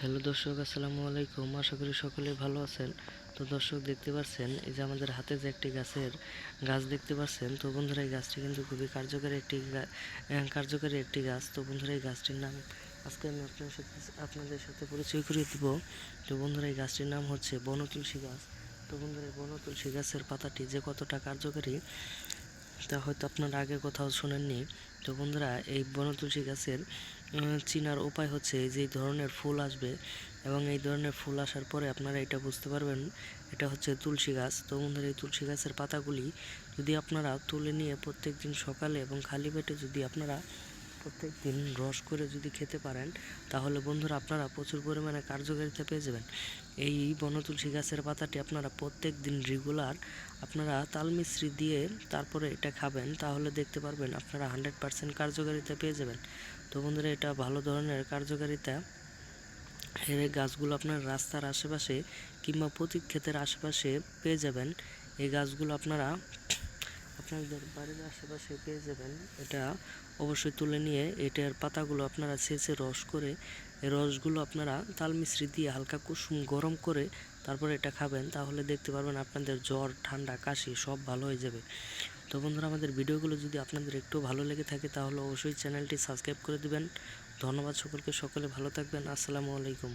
Hello দর্শক, আসসালামু আলাইকুম। আশা করি সকলে ভালো আছেন। তো দর্শক, দেখতে পাচ্ছেন, এই যে আমাদের হাতে যে একটি গাছের গাছ দেখতে পাচ্ছেন, তো বন্ধুরা, এই গাছটি কিন্তু খুবই কার্যকারী একটি কার্যকারী একটি গাছ। তো বন্ধুরা, এই গাছটির নাম আজকে আমি আপনার সাথে আপনাদের সাথে পরিচয় করিয়ে দিব। তো বন্ধুরা, এই গাছটির নাম হচ্ছে বন তুলসী গাছ। তো বন্ধুরা, এই বন তুলসী গাছের পাতাটি যে কতটা কার্যকারী তা হয়তো আপনারা আগে কোথাও শোনেননি। তো বন্ধুরা, এই বনতুলসী গাছের চিনার উপায় হচ্ছে যে ধরনের ফুল আসবে এবং এই ধরনের ফুল আসার পরে আপনারা এটা বুঝতে পারবেন, এটা হচ্ছে তুলসী গাছ। তো বন্ধুরা, এই তুলসী গাছের পাতাগুলি যদি আপনারা তুলে নিয়ে প্রত্যেক দিন সকালে এবং খালি পেটে যদি আপনারা প্রত্যেক দিন রস করে যদি খেতে পারেন, তাহলে বন্ধুরা আপনারা প্রচুর পরিমাণে কার্যকারিতা পেয়ে যাবেন। এই বনতুলসী গাছের পাতাটি আপনারা প্রত্যেক দিন রেগুলার আপনারা তালমিশ্রি দিয়ে তারপরে এটা খাবেন, তাহলে দেখতে পারবেন আপনারা হান্ড্রেড পার্সেন্ট কার্যকারিতা পেয়ে যাবেন। তো বন্ধুরা, এটা ভালো ধরনের কার্যকারিতা। এর গাছগুলো আপনার রাস্তার আশেপাশে কিংবা প্রতীক ক্ষেতের আশেপাশে পেয়ে যাবেন। এই গাছগুলো আপনারা আপনাদের বাড়ির আশেপাশে পেয়ে যাবেন। এটা অবশ্যই তুলে নিয়ে এটার পাতাগুলো আপনারা ছেঁচে রস করে রসগুলো আপনারা তাল মিশ্রি দিয়ে হালকা কুসুম গরম করে তারপরে এটা খাবেন, তাহলে দেখতে পারবেন আপনাদের জ্বর, ঠান্ডা, কাশি সব ভালো হয়ে যাবে। তো বন্ধুরা, আমাদের ভিডিওগুলো যদি আপনাদের একটু ভালো লেগে থাকে, তাহলে অবশ্যই চ্যানেলটি সাবস্ক্রাইব করে দিবেন। ধন্যবাদ সকলকে, সকলে ভালো থাকবেন। আসসালামু আলাইকুম।